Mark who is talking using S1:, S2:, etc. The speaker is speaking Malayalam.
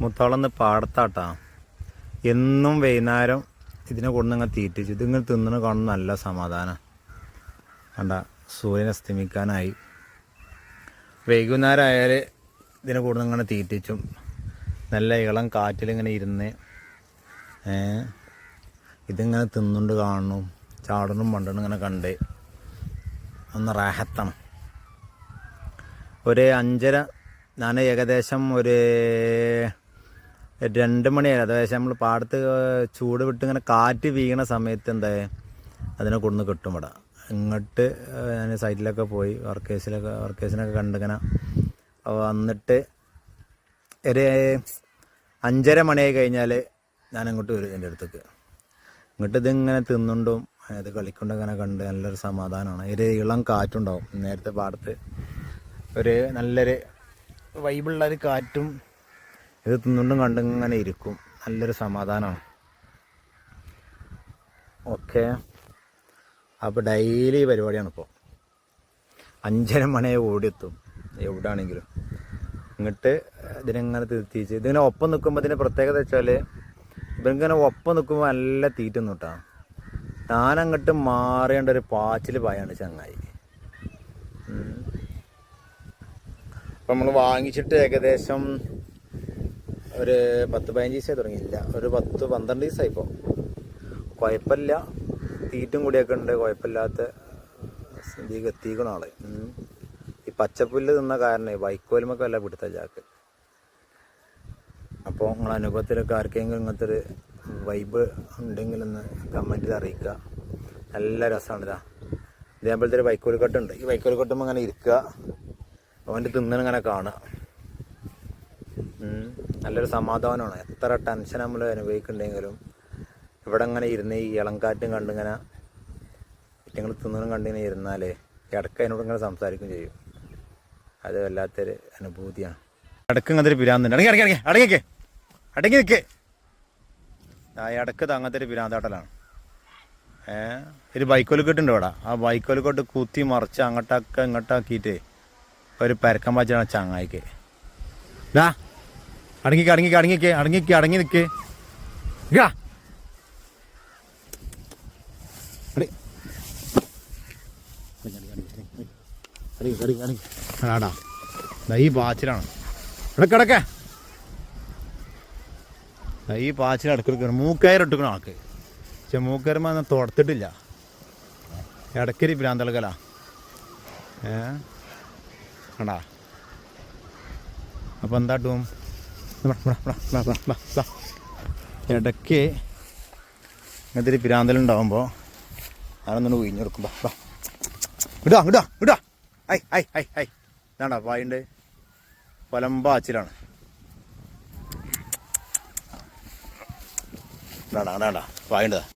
S1: മുത്തോളന്ന് പാടത്താട്ടാ. എന്നും വൈകുന്നേരം ഇതിനെ കൊണ്ടുങ്ങ തീറ്റിച്ച് ഇതിങ്ങൾ തിന്നണ കാണുന്ന നല്ല സമാധാനം. കണ്ട സൂര്യൻ അസ്തമിക്കാനായി. വൈകുന്നേരം ആയാൽ ഇതിനെ കൊണ്ടുവന്ന് ഇങ്ങനെ തീറ്റിച്ചും നല്ല ഇളം കാറ്റിലിങ്ങനെ ഇരുന്ന് ഇതിങ്ങനെ തിന്നുകൊണ്ട് കാണണം ചാടണം പണ്ടണം ഇങ്ങനെ കണ്ട് ഒന്ന് റാഹത്തണം. ഒരു അഞ്ചര ഞാൻ ഏകദേശം ഒരു രണ്ട് മണിയായി. അതായത് നമ്മൾ പാടത്ത് ചൂട് വിട്ട് ഇങ്ങനെ കാറ്റ് വീണ സമയത്ത് എന്താ അതിനെ കൊണ്ടുവന്ന് കിട്ടും ഇവിടെ. ഇങ്ങോട്ട് ഞാൻ സൈറ്റിലൊക്കെ പോയി വർക്കേഴ്സിലൊക്കെ വർക്കേഴ്സിനൊക്കെ കണ്ടിങ്ങനെ. വന്നിട്ട് ഒരു അഞ്ചര മണിയായി കഴിഞ്ഞാൽ ഞാൻ അങ്ങോട്ട് വരും എന്റെ അടുത്തേക്ക്. ഇങ്ങോട്ട് ഇതിങ്ങനെ തിന്നുണ്ടും അത് കളിക്കൊണ്ടും ഇങ്ങനെ കണ്ട് നല്ലൊരു സമാധാനമാണ്. ഒരു ഇളം കാറ്റുണ്ടാവും നേരത്തെ പാടത്ത്. ഒരു നല്ലൊരു വൈബിളുള്ളൊരു കാറ്റും ഇത് തിന്നുണ്ടും ഇങ്ങനെ ഇരിക്കും. നല്ലൊരു സമാധാനമാണ്. ഓക്കെ. അപ്പോൾ ഡെയിലി പരിപാടിയാണ് ഇപ്പോൾ അഞ്ചര മണിയെ ഓടിയെത്തും. എവിടെയാണെങ്കിലും എന്നിട്ട് ഇതിനെങ്ങനെ തിരിച്ച് ഇതിങ്ങനെ ഒപ്പം നിൽക്കുമ്പോൾ ഇതിന്റെ പ്രത്യേകത വെച്ചാൽ ഇവരിങ്ങനെ ഒപ്പം നിൽക്കുമ്പോൾ നല്ല തീറ്റ നിട്ടാ താനങ്ങോട്ട് മാറേണ്ട ഒരു പാച്ചിൽ പായാണ് ചങ്ങായി. അപ്പം നമ്മൾ വാങ്ങിച്ചിട്ട് ഏകദേശം ഒരു പത്ത് പതിനഞ്ച് ദിവസമായി തുടങ്ങിയില്ല ഒരു പത്ത് പന്ത്രണ്ട് ദിവസമായി ഇപ്പോൾ കുഴപ്പമില്ല. തീറ്റും കൂടിയൊക്കെ ഉണ്ട്. കുഴപ്പമില്ലാത്ത സ്ഥിതിക്ക് എത്തിക്കണം ഈ പച്ചപ്പുല്ല് തിന്ന കാരണം വൈക്കോലുമൊക്കെ വല്ല പിടുത്ത ചാക്ക്. അപ്പോൾ നിങ്ങൾ അനുഭവത്തിലൊക്കെ ആർക്കെങ്കിലും ഇങ്ങനത്തെ ഒരു വൈബ് ഉണ്ടെങ്കിൽ ഒന്ന് കമന്റിൽ അറിയിക്കുക. നല്ല രസമാണ് ഇതാ. ഇതേപോലത്തെ ഒരു വൈക്കോൽ കട്ടുണ്ട് ഈ വൈക്കോൽ കട്ടുമ്പോൾ അങ്ങനെ ഇരിക്കുക. അവന്റെ തിന്നണിങ്ങനെ കാണുക. നല്ലൊരു സമാധാനമാണ്. എത്ര ടെൻഷൻ നമ്മൾ അനുഭവിക്കുന്നുണ്ടെങ്കിലും ഇവിടെ ഇങ്ങനെ ഇരുന്ന് ഈ ഇളങ്കാറ്റും കണ്ടിങ്ങനെ ഇറ്റങ്ങൾ തിന്നണം കണ്ടിങ്ങനെ ഇരുന്നാലേ ഇടയ്ക്ക് അതിനോട് ഇങ്ങനെ സംസാരിക്കുകയും ചെയ്യും. അത് വല്ലാത്തൊരു അനുഭൂതിയാണ്. ഇടയ്ക്ക് ഇങ്ങനത്തെ ഒരു പിരാന്തുണ്ട് അടങ്ങി അടങ്ങി അടങ്ങി അടങ്ങിക്കേ അടങ്ങി നിൽക്കേ ആ ഇടയ്ക്ക് അങ്ങനത്തെ ഒരു പിരാന്താട്ടലാണ് ഏഹ് ഒരു ബൈക്കോലിക്കെട്ടുണ്ട് ഇവിടെ. ആ ബൈക്കോലിക്കോട്ട് കുത്തി മറിച്ച് അങ്ങോട്ടൊക്കെ ഇങ്ങോട്ടാക്കിയിട്ട് ഒരു പരക്കം പാച്ചാണ് ചങ്ങായിക്ക്. ഡാ അടങ്ങിക്ക് അടങ്ങിക്ക അടങ്ങിക്ക് അടങ്ങിക്ക അടങ്ങി നിൽക്കേ. ദാ ഈ പാച്ചിലാണ്. ഇവിടെ കിടക്കേ. ദാ ഈ പാച്ചിൽ അടുക്കെടുക്കണം മൂക്കയറിട്ടിക്കണം ആൾക്ക്. പക്ഷെ മൂക്കയറുമ്പോൾ അന്ന് തുടത്തിട്ടില്ല. ഇടക്കരി ഭ്രാന്തളകല ഏ? കണ്ടാ അപ്പം എന്താട്ടും ഇടയ്ക്ക് ഇങ്ങനത്തെ ഒരു പിരാന്തലുണ്ടാവുമ്പോൾ ഞാനൊന്നു ഒഴിഞ്ഞെടുക്കും. ബാ ബാ. ഇടാ ഇടാ ഇടാ. ഐ ഐ ഐ ഐ. ഇതാണ്ടാ പായുണ്ട് കൊലമ്പാച്ചിലാണ് ഇതാണ്ടാ ഇതാണ്ടാ പായുണ്ടതാ